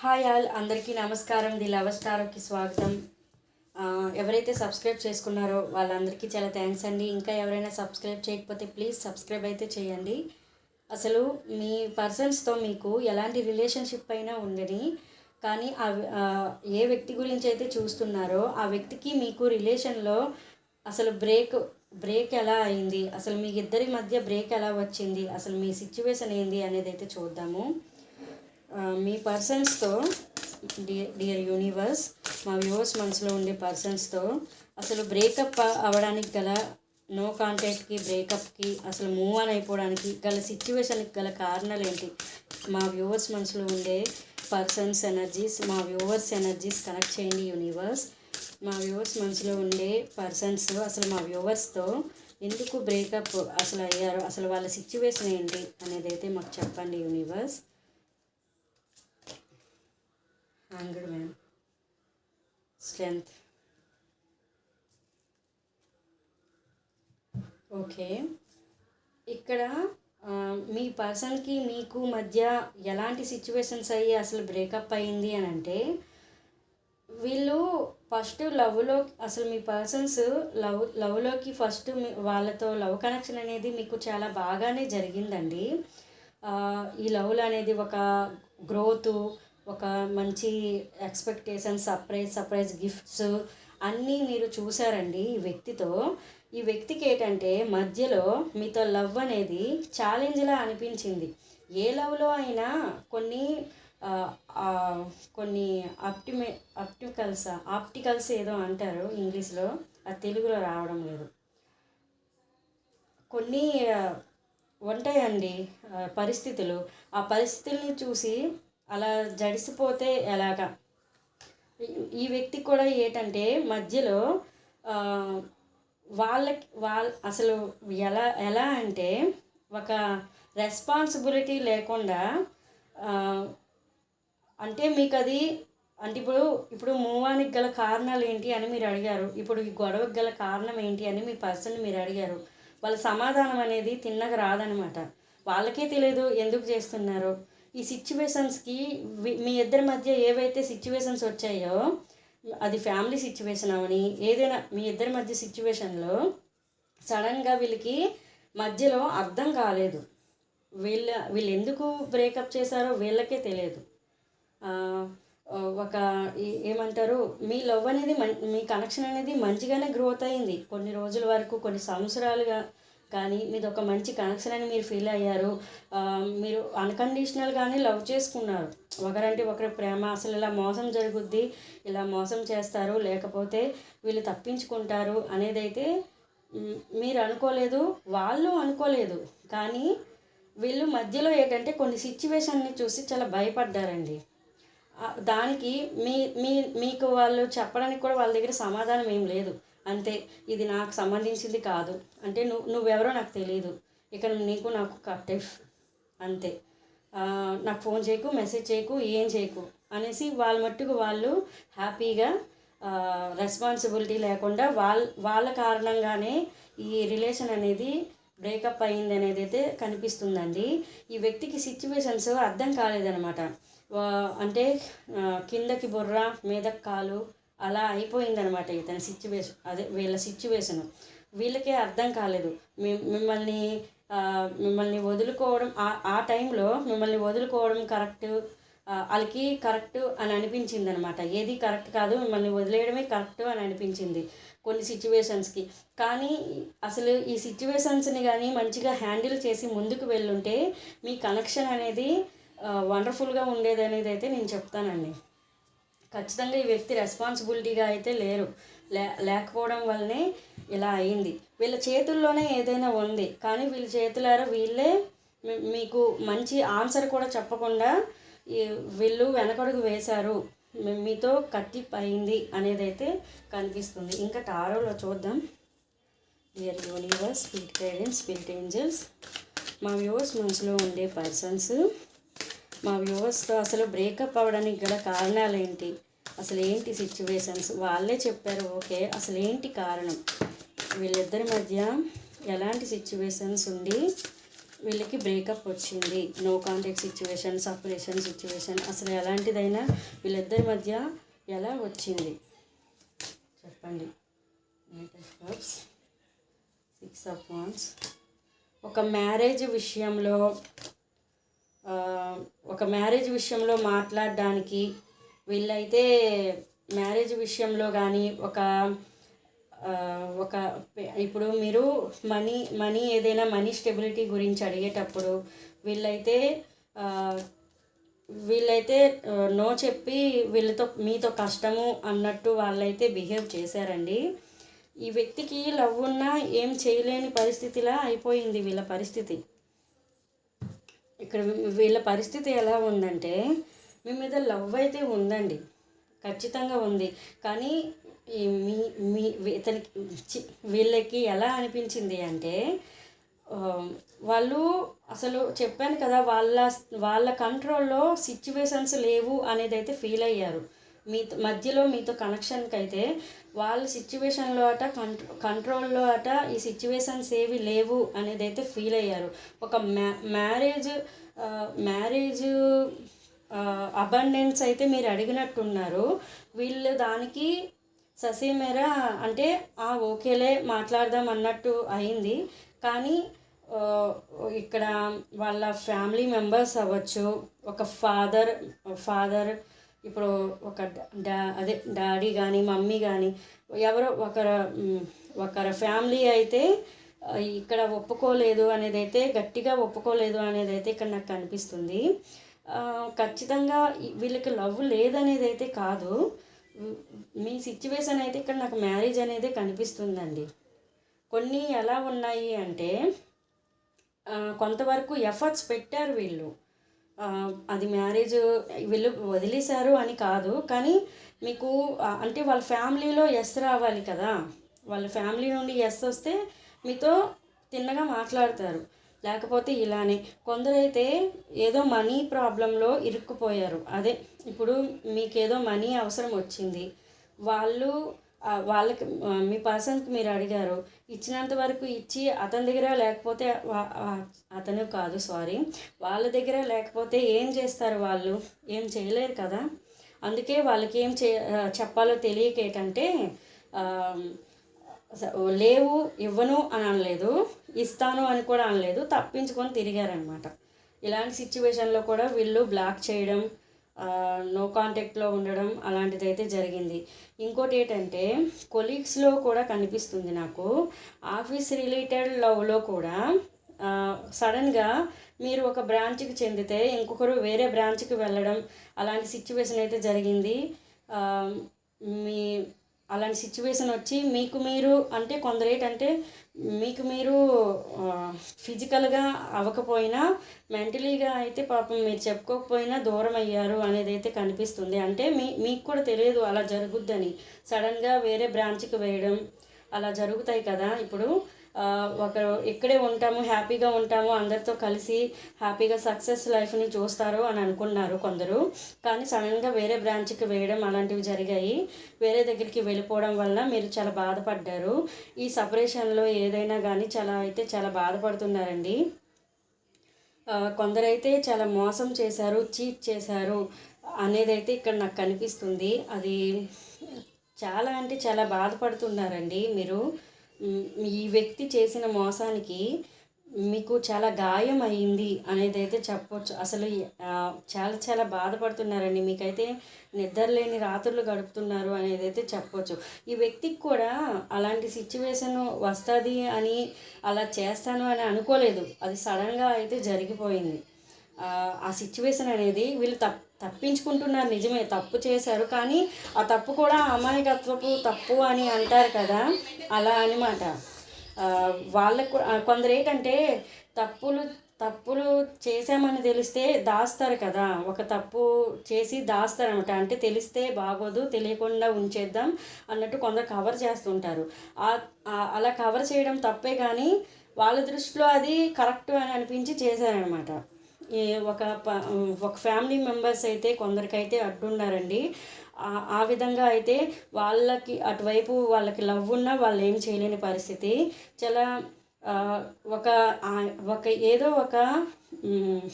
Hi all అందరికీ నమస్కారం. The love స్టార్కి స్వాగతం. ఎవరైతే సబ్స్క్రైబ్ చేసుకున్నారో వాళ్ళందరికీ చాలా థ్యాంక్స్ అండి. ఇంకా ఎవరైనా సబ్స్క్రైబ్ చేయకపోతే ప్లీజ్ సబ్స్క్రైబ్ అయితే చేయండి. అసలు మీ పర్సన్స్తో మీకు ఎలాంటి రిలేషన్షిప్ అయినా ఉండని కానీ ఆ ఏ వ్యక్తి గురించి అయితే చూస్తున్నారో ఆ వ్యక్తికి మీకు రిలేషన్లో అసలు బ్రేక్ బ్రేక్ ఎలా అయింది? అసలు మీ ఇద్దరి మధ్య బ్రేక్ ఎలా వచ్చింది? అసలు మీ సిచ్యువేషన్ ఏంది అనేది అయితే చూద్దాము. మీ పర్సన్స్తో డియర్ డియర్ యూనివర్స్ మా వ్యూవర్స్ మనసులో ఉండే పర్సన్స్తో అసలు బ్రేకప్ అవ్వడానికి గల నో కాంటాక్ట్కి బ్రేకప్కి అసలు మూవ్ ఆన్ అయిపోవడానికి గల సిచ్యువేషన్కి గల కారణాలు ఏంటి మా వ్యూవర్స్ మనసులో ఉండే పర్సన్స్ ఎనర్జీస్ మా వ్యూవర్స్ ఎనర్జీస్ కనెక్ట్ చేయండి యూనివర్స్. మా వ్యూవర్స్ మనసులో ఉండే పర్సన్స్ అసలు మా వ్యూవర్స్తో ఎందుకు బ్రేకప్ అసలు అయ్యారు? అసలు వాళ్ళ సిచ్యువేషన్ ఏంటి? అనేది అయితే మాకు చెప్పండి universe. Hundred ma'am strength okay ఇక్కడ మీ పర్సన్కి మీకు మధ్య ఎలాంటి సిచ్యువేషన్స్ అయ్యి అసలు బ్రేకప్ అయింది అని అంటే వీళ్ళు ఫస్ట్ లవ్లో అసలు మీ పర్సన్స్ లవ్ లవ్లోకి ఫస్ట్ మీ వాళ్ళతో లవ్ కనెక్షన్ అనేది మీకు చాలా బాగానే జరిగిందండి. ఈ లవ్లు అనేది ఒక గ్రోత్ ఒక మంచి ఎక్స్పెక్టేషన్ సర్ప్రైజ్ సర్ప్రైజ్ గిఫ్ట్స్ అన్నీ మీరు చూసారండి ఈ వ్యక్తితో. ఈ వ్యక్తికి ఏంటంటే మధ్యలో మీతో లవ్ అనేది ఛాలెంజ్లా అనిపించింది. ఏ లవ్లో అయినా కొన్ని కొన్ని ఆప్టిమే ఆప్టికల్స్ ఆప్టికల్స్ ఏదో అంటారు ఇంగ్లీష్లో అది తెలుగులో రావడం లేదు. కొన్ని ఉంటాయండి పరిస్థితులు. ఆ పరిస్థితుల్ని చూసి అలా జడిసిపోతే ఎలాగా? ఈ- వ్యక్తి కూడా ఏంటంటే మధ్యలో వాళ్ళకి వాళ్ళ అసలు ఎలా ఎలా అంటే ఒక రెస్పాన్సిబిలిటీ లేకుండా అంటే మీకు అది అంటే ఇప్పుడు ఇప్పుడు మూవానికి గల కారణాలు ఏంటి అని మీరు అడిగారు. ఇప్పుడు ఈ గొడవకి గల కారణం ఏంటి అని మీ పర్సన్ మీరు అడిగారు. వాళ్ళ సమాధానం అనేది తిన్నగా రాదనమాట వాళ్ళకే తెలియదు ఎందుకు చేస్తున్నారు. ఈ సిచ్యువేషన్స్కి మీ ఇద్దరి మధ్య ఏవైతే సిచ్యువేషన్స్ వచ్చాయో అది ఫ్యామిలీ సిచ్యువేషన్ అవని ఏదైనా మీ ఇద్దరి మధ్య సిచ్యువేషన్లో సడన్గా వీళ్ళకి మధ్యలో అర్థం కాలేదు. వీళ్ళ వీళ్ళు ఎందుకు బ్రేకప్ చేశారో వీళ్ళకే తెలియదు. ఒక ఏమంటారు మీ లవ్ అనేది మం మీ కనెక్షన్ అనేది మంచిగానే గ్రోత్ అయింది. కొన్ని రోజుల వరకు కొన్ని సంవత్సరాలుగా కానీ మీది ఒక మంచి కనెక్షన్ అని మీరు ఫీల్ అయ్యారు. మీరు అన్కండిషనల్గానే లవ్ చేసుకున్నారు. ఒకరంటే ఒకరి ప్రేమ అసలు ఇలా మోసం జరుగుద్ది ఇలా మోసం చేస్తారు లేకపోతే వీళ్ళు తప్పించుకుంటారు అనేది అయితే మీరు అనుకోలేదు వాళ్ళు అనుకోలేదు. కానీ వీళ్ళు మధ్యలో ఏంటంటే కొన్ని సిచ్యువేషన్ని చూసి చాలా భయపడ్డారండి. దానికి మీ మీ మీకు వాళ్ళు చెప్పడానికి కూడా వాళ్ళ దగ్గర సమాధానం ఏం లేదు. అంతే ఇది నాకు సంబంధించింది కాదు. అంటే నువ్వు నువ్వెవరో నాకు తెలియదు ఇక నీకు నాకు కట్టెఫ్ అంతే. నాకు ఫోన్ చేయకు మెసేజ్ చేయకు ఏం చేయకు అనేసి వాళ్ళ మట్టుకు వాళ్ళు హ్యాపీగా రెస్పాన్సిబిలిటీ లేకుండా వాళ్ళ వాళ్ళ కారణంగానే ఈ రిలేషన్ అనేది బ్రేకప్ అయింది అనేది అయితే కనిపిస్తుందండి. ఈ వ్యక్తికి సిచ్యువేషన్స్ అర్థం కాలేదనమాట అంటే కిందకి బుర్ర మీద కాలు అలా అయిపోయిందనమాట ఇతని సిచ్యువేషన్ అదే వీళ్ళ సిచ్యువేషన్ వీళ్ళకే అర్థం కాలేదు. మిమ్మల్ని మిమ్మల్ని వదులుకోవడం ఆ- ఆ టైంలో మిమ్మల్ని వదులుకోవడం కరెక్ట్ వాళ్ళకి కరెక్ట్ అని అనిపించింది అనమాట ఏది కరెక్ట్ కాదు మిమ్మల్ని వదిలేయడమే కరెక్ట్ అని అనిపించింది కొన్ని సిచ్యువేషన్స్కి కానీ అసలు ఈ సిచ్యువేషన్స్ని కానీ మంచిగా హ్యాండిల్ చేసి ముందుకు వెళ్ళుంటే మీ కనెక్షన్ అనేది వండర్ఫుల్గా ఉండేది అనేది అయితే నేను చెప్తానండి. ఖచ్చితంగా ఈ వ్యక్తి రెస్పాన్సిబిలిటీగా అయితే లేరు. లే లేకపోవడం వల్లనే ఇలా అయింది. వీళ్ళ చేతుల్లోనే ఏదైనా ఉంది. కానీ వీళ్ళ చేతులారా వీళ్ళే మీకు మంచి ఆన్సర్ కూడా చెప్పకుండా వీళ్ళు వెనకడుగు వేశారు. మీతో కట్టి అయింది అనేది అయితే కనిపిస్తుంది. ఇంకా టారోలో చూద్దాం. Dear universe spirit guidance spirit angels మా వ్యూవర్స్ మనసులో ఉండే పర్సన్స్ మా వ్యూవర్స్తో అసలు బ్రేకప్ అవ్వడానికి గల కారణాలు ఏంటి అసలు ఏంటి సిచ్యువేషన్స్ వాళ్ళే చెప్పారు ఓకే అసలు ఏంటి కారణం? వీళ్ళిద్దరి మధ్య ఎలాంటి సిచ్యువేషన్స్ ఉండి వీళ్ళకి బ్రేకప్ వచ్చింది? No contact situation separation situation అసలు ఎలాంటిదైనా వీళ్ళిద్దరి మధ్య ఎలా వచ్చింది? చెప్పండి. సిక్స్ ఆఫ్ వాన్స్ ఒక మ్యారేజ్ విషయంలో ఒక మ్యారేజ్ విషయంలో మాట్లాడడానికి వీళ్ళైతే మ్యారేజ్ విషయంలో కానీ ఒక ఒక ఇప్పుడు మీరు మనీ మనీ ఏదైనా మనీ స్టెబిలిటీ గురించి అడిగేటప్పుడు వీళ్ళైతే వీళ్ళైతే నో చెప్పి వీళ్ళతో మీతో కష్టము అన్నట్టు వాళ్ళైతే బిహేవ్ చేశారండి. ఈ వ్యక్తికి లవ్ ఉన్నా ఏం చేయలేని పరిస్థితిలా అయిపోయింది వీళ్ళ పరిస్థితి. ఇక్కడ వీళ్ళ పరిస్థితి ఎలా ఉందంటే మీ మీద లవ్ అయితే ఉందండి. ఖచ్చితంగా ఉంది. కానీ ఈ మీ మీ ఇతనికి వీళ్ళకి ఎలా అనిపించింది అంటే వాళ్ళు అసలు చెప్పాను కదా వాళ్ళ వాళ్ళ కంట్రోల్లో సిచ్యువేషన్స్ లేవు అనేది అయితే ఫీల్ అయ్యారు. మీ మధ్యలో మీతో కనెక్షన్కి అయితే వాళ్ళ సిచ్యువేషన్లో అట కంట్రో కంట్రోల్లో అట ఈ సిచ్యువేషన్స్ ఏవి లేవు అనేది అయితే ఫీల్ అయ్యారు. ఒక మ్యా మ్యారేజ్ మ్యారేజ్ అబండెన్స్ అయితే మీరు అడిగినట్టున్నారు. వీళ్ళు దానికి ససీమెర అంటే ఆ ఓకేలే మాట్లాడదాం అన్నట్టు అయింది. కానీ ఇక్కడ వాళ్ళ ఫ్యామిలీ మెంబర్స్ అవ్వచ్చు ఒక ఫాదర్ ఫాదర్ ఇప్పుడు ఒక డా అదే డాడీ కానీ మమ్మీ కానీ ఎవరో ఒకరు ఒకరి ఫ్యామిలీ అయితే ఇక్కడ ఒప్పుకోలేదు అనేది అయితే గట్టిగా ఒప్పుకోలేదు అనేది అయితే ఇక్కడ నాకు కనిపిస్తుంది. ఖచ్చితంగా వీళ్ళకి లవ్ లేదనేది అయితే కాదు మీ సిచ్యువేషన్ అయితే ఇక్కడ నాకు మ్యారేజ్ అనేది కనిపిస్తుందండి. కొన్ని ఎలా ఉన్నాయి అంటే కొంతవరకు ఎఫర్ట్స్ పెట్టారు వీళ్ళు. అది మ్యారేజ్ వీళ్ళు వదిలేశారు అని కాదు కానీ మీకు అంటే వాళ్ళ ఫ్యామిలీలో ఎస్ రావాలి కదా. వాళ్ళ ఫ్యామిలీ నుండి ఎస్ వస్తే మీతో తిన్నగా మాట్లాడతారు. లేకపోతే ఇలానే. కొందరైతే ఏదో మనీ ప్రాబ్లంలో ఇరుక్కుపోయారు. అదే ఇప్పుడు మీకేదో మనీ అవసరం వచ్చింది. వాళ్ళు వాళ్ళకి మీ పర్సన్కి మీరు అడిగారు ఇచ్చినంత వరకు ఇచ్చి అతని దగ్గర లేకపోతే అతను కాదు సారీ వాళ్ళ దగ్గర లేకపోతే ఏం చేస్తారు వాళ్ళు? ఏం చేయలేరు కదా? అందుకే వాళ్ళకి ఏం చే చెప్పాలో తెలియక ఏంటంటే లేవు ఇవ్వను అని అనలేదు. ఇస్తాను అని కూడా అనలేదు తప్పించుకొని తిరిగారనమాట ఇలాంటి సిచ్యువేషన్లో కూడా వీళ్ళు బ్లాక్ చేయడం నో కాంటాక్ట్లో ఉండడం అలాంటిది అయితే జరిగింది. ఇంకోటి ఏంటంటే కొలీగ్స్లో కూడా కనిపిస్తుంది నాకు ఆఫీస్ రిలేటెడ్ లవ్లో కూడా సడన్గా మీరు ఒక బ్రాంచ్కి చెందితే ఇంకొకరు వేరే బ్రాంచ్కి వెళ్ళడం అలాంటి సిచ్యువేషన్ అయితే జరిగింది. మీ అలాంటి సిచ్యువేషన్ వచ్చి మీకు మీరు అంటే కొందరు ఏంటంటే మీకు మీరు ఫిజికల్గా అవ్వకపోయినా మెంటలీగా అయితే పాపం మీరు చెప్పుకోకపోయినా దూరం అయ్యారు అనేది అయితే కనిపిస్తుంది. అంటే మీ మీకు కూడా తెలియదు అలా జరుగుద్దని. సడన్గా వేరే బ్రాంచ్కి వేయడం అలా జరుగుతాయి కదా. ఇప్పుడు ఒకరు ఇక్కడే ఉంటాము హ్యాపీగా ఉంటాము అందరితో కలిసి హ్యాపీగా సక్సెస్ లైఫ్ని చూస్తారు అని అనుకున్నారు కొందరు. కానీ సడన్గా వేరే బ్రాంచ్కి వేయడం అలాంటివి జరిగాయి. వేరే దగ్గరికి వెళ్ళిపోవడం వల్ల మీరు చాలా బాధపడ్డారు. ఈ సపరేషన్లో ఏదైనా కానీ చాలా అయితే చాలా బాధపడుతున్నారండి. కొందరైతే చాలా మోసం చేశారు చీట్ చేశారు అనేది అయితే ఇక్కడ నాకు కనిపిస్తుంది. అది చాలా అంటే చాలా బాధపడుతున్నారండి మీరు. ఈ వ్యక్తి చేసిన మోసానికి మీకు చాలా గాయం అయింది అనేది అయితే చెప్పొచ్చు. అసలు చాలా చాలా బాధపడుతున్నారండి. మీకైతే నిద్ర లేని రాత్రులు గడుపుతున్నారు అనేది అయితే చెప్పొచ్చు. ఈ వ్యక్తికి కూడా అలాంటి సిచ్యువేషన్ వస్తుంది అని అలా చేస్తాను అని అనుకోలేదు. అది సడన్గా అయితే జరిగిపోయింది. ఆ, సిచ్యువేషన్ అనేది వీళ్ళు తప్ప తప్పించుకుంటున్నారు. నిజమే తప్పు చేశారు కానీ ఆ తప్పు కూడా అమాయకత్వపు తప్పు అని అంటారు కదా అలా అనమాట వాళ్ళకు కొందరు ఏంటంటే తప్పులు తప్పులు చేశామని తెలిస్తే దాస్తారు కదా. ఒక తప్పు చేసి దాస్తారనమాట అంటే తెలిస్తే బాగోదు తెలియకుండా ఉంచేద్దాం అన్నట్టు కొందరు కవర్ చేస్తుంటారు. అలా కవర్ చేయడం తప్పే కానీ వాళ్ళ దృష్టిలో అది కరెక్ట్ అని అనిపించి చేశారనమాట ఒక ప- ఒక ఫ్యామిలీ మెంబర్స్ అయితే కొందరికైతే అడ్డున్నారండి. ఆ- విధంగా అయితే వాళ్ళకి అటువైపు వాళ్ళకి లవ్ ఉన్నా వాళ్ళు ఏం చేయలేని పరిస్థితి. చాలా ఒక ఒక ఏదో ఒక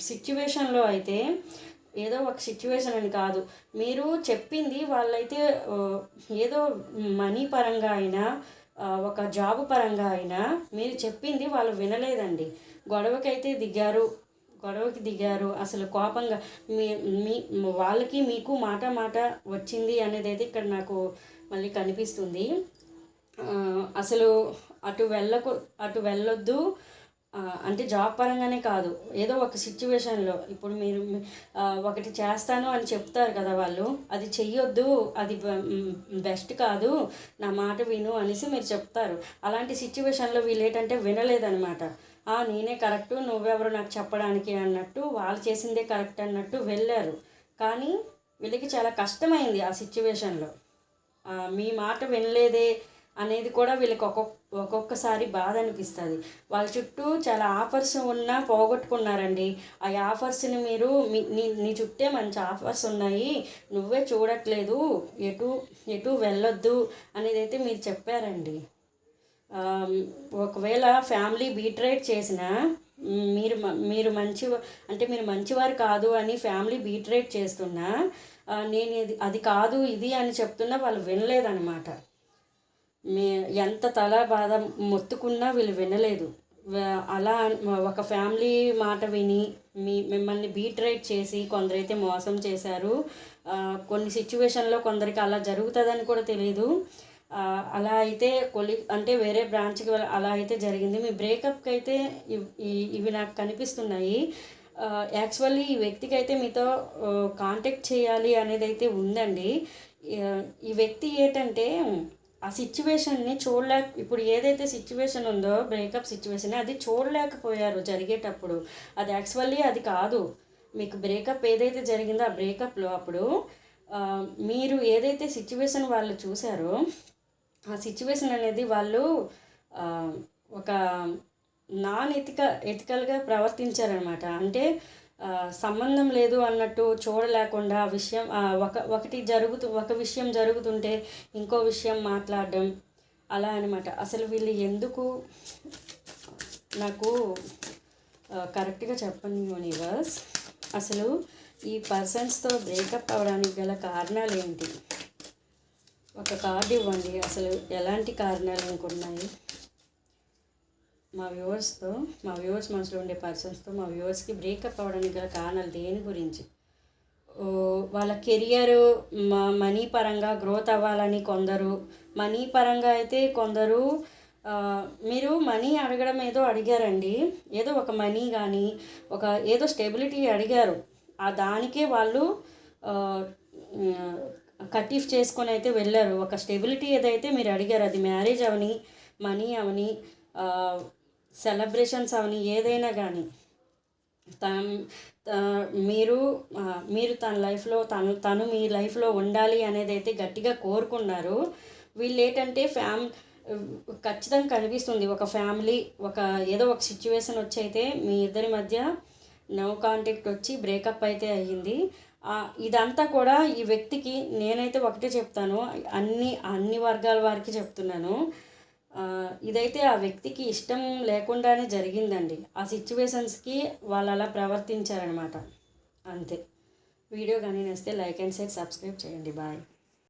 సిచ్యువేషన్లో అయితే ఏదో ఒక సిచ్యువేషన్ అని కాదు. మీరు చెప్పింది వాళ్ళైతే ఏదో మనీ పరంగా అయినా ఒక జాబ్ పరంగా అయినా మీరు చెప్పింది వాళ్ళు వినలేదండి. గొడవకైతే దిగారు. గొడవకి దిగారు. అసలు కోపంగా మీ మీ వాళ్ళకి మీకు మాట మాట వచ్చింది అనేది అయితే ఇక్కడ నాకు మళ్ళీ కనిపిస్తుంది. అసలు అటు వెళ్ళకు అటు వెళ్ళొద్దు. అంటే జాబ్ పరంగానే కాదు. ఏదో ఒక సిచ్యువేషన్లో ఇప్పుడు మీరు ఒకటి చేస్తాను అని చెప్తారు కదా వాళ్ళు. అది చెయ్యొద్దు. అది బెస్ట్ కాదు. నా మాట విను అనేసి మీరు చెప్తారు. అలాంటి సిచ్యువేషన్లో వీళ్ళు ఏంటంటే వినలేదనమాట నేనే కరెక్టు నువ్వెవరు నాకు చెప్పడానికి అన్నట్టు వాళ్ళు చేసిందే కరెక్ట్ అన్నట్టు వెళ్ళారు. కానీ వీళ్ళకి చాలా కష్టమైంది ఆ సిచ్యువేషన్లో. మీ మాట వినలేదే అనేది కూడా వీళ్ళకి ఒక్కొక్క ఒక్కొక్కసారి బాధ అనిపిస్తుంది. వాళ్ళ చుట్టూ చాలా ఆఫర్స్ ఉన్నా పోగొట్టుకున్నారండి. ఆ ఆఫర్స్ని మీరు మీ నీ నీ చుట్టే మంచి ఆఫర్స్ ఉన్నాయి. నువ్వే చూడట్లేదు. ఎటు ఎటు వెళ్ళొద్దు అనేది అయితే మీరు చెప్పారండి. ఒకవేళ ఫ్యామిలీ బీట్రేట్ చేసిన మీరు మ- మీరు మంచి అంటే మీరు మంచివారు కాదు అని ఫ్యామిలీ బీట్రేట్ చేస్తున్నా నేను ఇది అది కాదు ఇది అని చెప్తున్నా వాళ్ళు వినలేదన్నమాట. మీ ఎంత తల బాధ మొత్తుకున్నా వీళ్ళు వినలేదు. అలా ఒక ఫ్యామిలీ మాట విని మీ మిమ్మల్ని బీట్రేట్ చేసి కొందరైతే మోసం చేశారు కొన్ని సిచ్యువేషన్లో కొందరికి అలా జరుగుతుందని కూడా తెలియదు అలా అయితే కొలి అంటే వేరే బ్రాంచ్కి అలా అయితే జరిగింది. మీ బ్రేకప్కి అయితే ఇవ్- ఇవి నాకు కనిపిస్తున్నాయి. యాక్చువల్లీ ఈ వ్యక్తికి అయితే మీతో కాంటాక్ట్ చేయాలి అనేది అయితే ఉందండి. ఈ వ్యక్తి ఏంటంటే ఆ సిచ్యువేషన్ని చూడలేక ఇప్పుడు ఏదైతే సిచ్యువేషన్ ఉందో బ్రేకప్ సిచ్యువేషన్ అది చూడలేకపోయారు జరిగేటప్పుడు. అది యాక్చువల్లీ అది కాదు. మీకు బ్రేకప్ ఏదైతే జరిగిందో ఆ బ్రేకప్లో అప్పుడు మీరు ఏదైతే సిచ్యువేషన్ వాళ్ళు చూసారో ఆ సిచ్యువేషన్ అనేది వాళ్ళు ఒక నాన్ ఎథిక ఎథికల్గా ప్రవర్తించారనమాట అంటే సంబంధం లేదు అన్నట్టు చూడలేకుండా ఆ విషయం ఒక ఒకటి జరుగుతూ ఒక విషయం జరుగుతుంటే ఇంకో విషయం మాట్లాడడం అలా అనమాట అసలు వీళ్ళు ఎందుకు నాకు కరెక్ట్గా చెప్పండి యూనివర్స్ అసలు ఈ పర్సన్స్తో బ్రేకప్ అవ్వడానికి గల కారణాలు ఏంటి ఒక కార్డు ఇవ్వండి. అసలు ఎలాంటి కారణాలు ఇంకున్నాయి మా వ్యూవర్స్తో మా వ్యూవర్స్ మనసులో ఉండే పర్సన్స్తో మా వ్యూవర్స్కి బ్రేకప్ అవ్వడానికి గల కారణాలు దేని గురించి? వాళ్ళ కెరియర్ మనీ పరంగా గ్రోత్ అవ్వాలని కొందరు మనీ పరంగా అయితే కొందరు మీరు మనీ అడగడం ఏదో అడిగారండి. ఏదో ఒక మనీ కానీ ఒక ఏదో స్టెబిలిటీ అడిగారు. ఆ దానికే వాళ్ళు కటీఫ్ చేసుకొని అయితే వెళ్ళారు. ఒక స్టెబిలిటీ ఏదైతే మీరు అడిగారు అది మ్యారేజ్ అవని మనీ అవని సెలబ్రేషన్స్ అవని ఏదైనా కానీ తన త- మీరు మీరు తన లైఫ్లో తను తను మీ లైఫ్లో ఉండాలి అనేది అయితే గట్టిగా కోరుకున్నారు. వీళ్ళు ఏంటంటే ఫ్యామ్ ఖచ్చితంగా కనిపిస్తుంది. ఒక ఫ్యామిలీ ఒక ఏదో ఒక సిచ్యువేషన్ వచ్చి అయితే మీ ఇద్దరి మధ్య నో కాంటాక్ట్ వచ్చి బ్రేకప్ అయితే అయ్యింది. ఇదంతా కూడా ఈ వ్యక్తికి నేనైతే ఒకటే చెప్తాను. అన్ని అన్ని వర్గాల వారికి చెప్తున్నాను. ఇదైతే ఆ వ్యక్తికి ఇష్టం లేకుండానే జరిగిందండి. ఆ సిచ్యువేషన్స్కి వాళ్ళు అలా ప్రవర్తించారనమాట అంతే. వీడియో కానీ నచ్చితే లైక్ అండ్ షేర్ సబ్స్క్రైబ్ చేయండి. బాయ్.